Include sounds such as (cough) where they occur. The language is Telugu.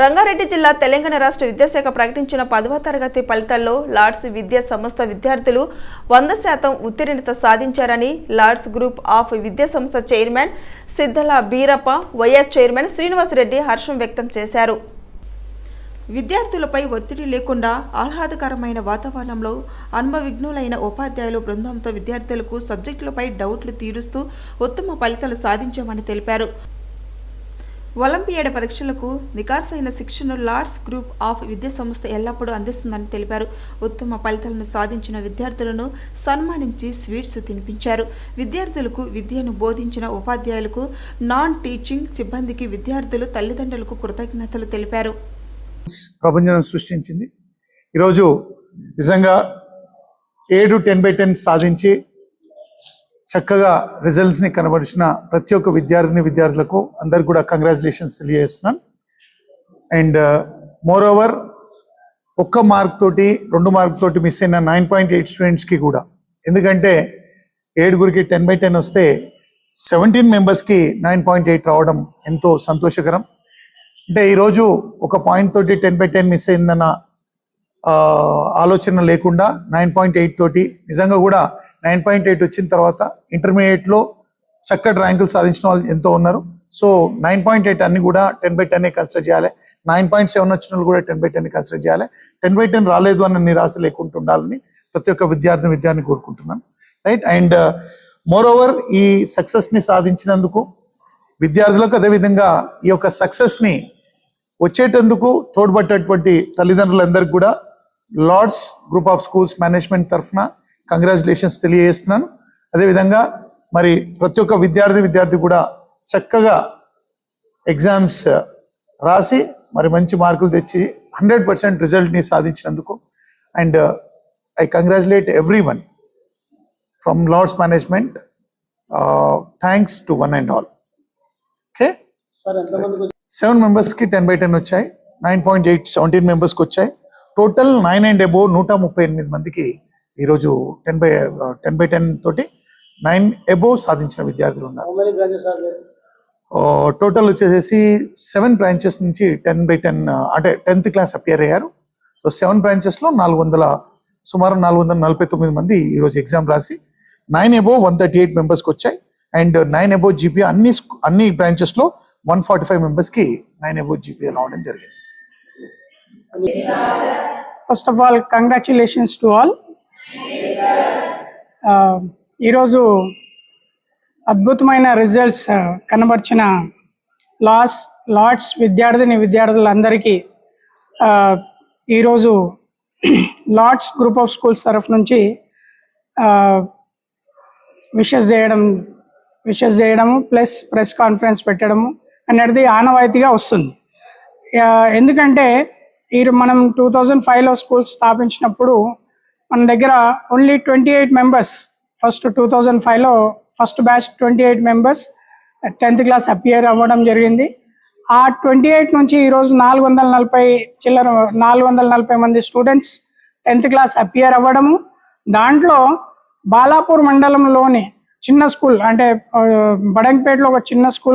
రంగారెడ్డి జిల్లా తెలంగాణ రాష్ట్ర విద్యాశాఖ ప్రకటించిన పదవ తరగతి ఫలితాల్లో లార్డ్స్ విద్యా సంస్థ విద్యార్థులు వంద శాతం ఉత్తీర్ణత సాధించారని లార్డ్స్ గ్రూప్ ఆఫ్ విద్యా సంస్థ chairman Siddhala Beerappa YS chairman Srinivasa Reddy హర్షం వ్యక్తం చేశారు. విద్యార్థులపై ఒత్తిడి లేకుండా ఆహ్లాదకరమైన వాతావరణంలో అనుభవిఘ్నులైన ఉపాధ్యాయులు బృందంతో విద్యార్థులకు సబ్జెక్టులపై డౌట్లు తీరుస్తూ ఉత్తమ ఫలితాలు సాధించామని తెలిపారు. ఒలింపియాడ్ పరీక్షలకు నికార్సైన శిక్షణ లార్డ్స్ గ్రూప్ ఆఫ్ విద్యా సంస్థ ఎల్లప్పుడూ అందిస్తుందని తెలిపారు. ఉత్తమ ఫలితాలను సాధించిన విద్యార్థులను సన్మానించి స్వీట్స్ తినిపించారు. విద్యార్థులకు విద్యను బోధించిన ఉపాధ్యాయులకు నాన్ టీచింగ్ సిబ్బందికి విద్యార్థులు తల్లిదండ్రులకు కృతజ్ఞతలు తెలిపారు. ప్రపంచం సృష్టించింది. ఈరోజు నిజంగా ఏడు టెన్ బై టెన్ సాధించి చక్కగా రిజల్ట్స్ని కనబరిచిన ప్రతి ఒక్క విద్యార్థిని విద్యార్థులకు అందరికి కూడా కంగ్రాచులేషన్స్ తెలియజేస్తున్నాను. అండ్ మోర్ ఓవర్ ఒక్క మార్క్ తోటి రెండు మార్క్ తోటి మిస్ అయిన నైన్ పాయింట్ ఎయిట్ స్టూడెంట్స్కి కూడా. ఎందుకంటే ఏడుగురికి టెన్ బై టెన్ వస్తే సెవెంటీన్ మెంబర్స్కి నైన్ పాయింట్ ఎయిట్ రావడం ఎంతో సంతోషకరం. అంటే ఈరోజు ఒక పాయింట్ తోటి టెన్ బై టెన్ మిస్ అయిందన్న ఆలోచన లేకుండా నైన్ పాయింట్ ఎయిట్ తోటి నిజంగా కూడా నైన్ పాయింట్ ఎయిట్ వచ్చిన తర్వాత ఇంటర్మీడియట్లో చక్కటి ర్యాంకులు సాధించిన వాళ్ళు ఎంతో ఉన్నారు. సో నైన్ పాయింట్ ఎయిట్ అన్ని కూడా టెన్ బై టెన్ కన్సిడర్ చేయాలి. నైన్ పాయింట్ సెవెన్ వచ్చిన వాళ్ళు కూడా టెన్ బై టెన్ కన్సిడర్ చేయాలి. టెన్ బై టెన్ రాలేదు అన్న నిరాశ లేకుండా ఉండాలని ప్రతి ఒక్క విద్యార్థి విద్యార్థిని కోరుకుంటున్నాను రైట్? అండ్ మోర్ ఓవర్ ఈ సక్సెస్ని సాధించినందుకు విద్యార్థులకు అదేవిధంగా ఈ యొక్క సక్సెస్ని వచ్చేటందుకు తోడ్పట్టేటువంటి తల్లిదండ్రులందరికీ కూడా Lords group of schools management తరఫున కంగ్రాచులేషన్స్ తెలియజేస్తున్నాను. అదేవిధంగా మరి ప్రతి ఒక్క విద్యార్థి విద్యార్థి కూడా చక్కగా ఎగ్జామ్స్ రాసి మరి మంచి మార్కులు తెచ్చి హండ్రెడ్ పర్సెంట్ రిజల్ట్ని సాధించినందుకు and I congratulate everyone from Lords management thanks to one and all okay seven మెంబర్స్కి టెన్ బై టెన్ వచ్చాయి. నైన్ పాయింట్ ఎయిట్ సెవెంటీన్ మెంబర్స్కి వచ్చాయి. టోటల్ నైన్ అండ్ అబోవ్ నూట ముప్పై ఎనిమిది మందికి ఈరోజు ten by ten by ten తోటి నైన్ అబోవ్ సాధించిన విద్యార్థులు ఉన్నారు? టోటల్ వచ్చేసేసి సెవెన్ బ్రాంచెస్ నుంచి టెన్ బై టెన్ అంటే టెన్త్ క్లాస్ అపియర్ అయ్యారు. సో సెవెన్ బ్రాంచెస్లో నాలుగు వందల సుమారు నాలుగు వందల నలభై తొమ్మిది మంది ఈరోజు ఎగ్జామ్ రాసి nine above one thirty eight మెంబర్స్కి వచ్చాయి. అండ్ నైన్ అబోవ్ జీపీ అన్ని అన్ని బ్రాంచెస్లో వన్ ఫార్టీ ఫైవ్ మెంబర్స్కి నైన్ అబోవ్ జీపీ రావడం జరిగింది. First of all congratulations to all ఈరోజు అద్భుతమైన రిజల్ట్స్ కనబర్చిన లాస్ లార్డ్స్ విద్యార్థిని విద్యార్థులందరికీ ఈరోజు (clears throat) లార్డ్స్ గ్రూప్ ఆఫ్ స్కూల్స్ తరఫు నుంచి విషెస్ చేయడం విషెస్ చేయడము ప్లస్ ప్రెస్ కాన్ఫరెన్స్ పెట్టడము అనేది ఆనవాయితీగా వస్తుంది. ఎందుకంటే ఈ మనం టూ థౌజండ్ ఫైవ్లో స్కూల్స్ స్థాపించినప్పుడు మన దగ్గర only twenty eight members first two thousand ఫైవ్లో first batch twenty eight members tenth class appear అవ్వడం జరిగింది. ఆ ట్వంటీ ఎయిట్ నుంచి ఈరోజు నాలుగు వందల నలభై చిల్లర నాలుగు వందల నలభై మంది స్టూడెంట్స్ టెన్త్ క్లాస్ అపియర్ అవ్వడము. దాంట్లో బాలాపూర్ మండలంలోని చిన్న స్కూల్ అంటే బడంగపేటలో ఒక చిన్న స్కూల్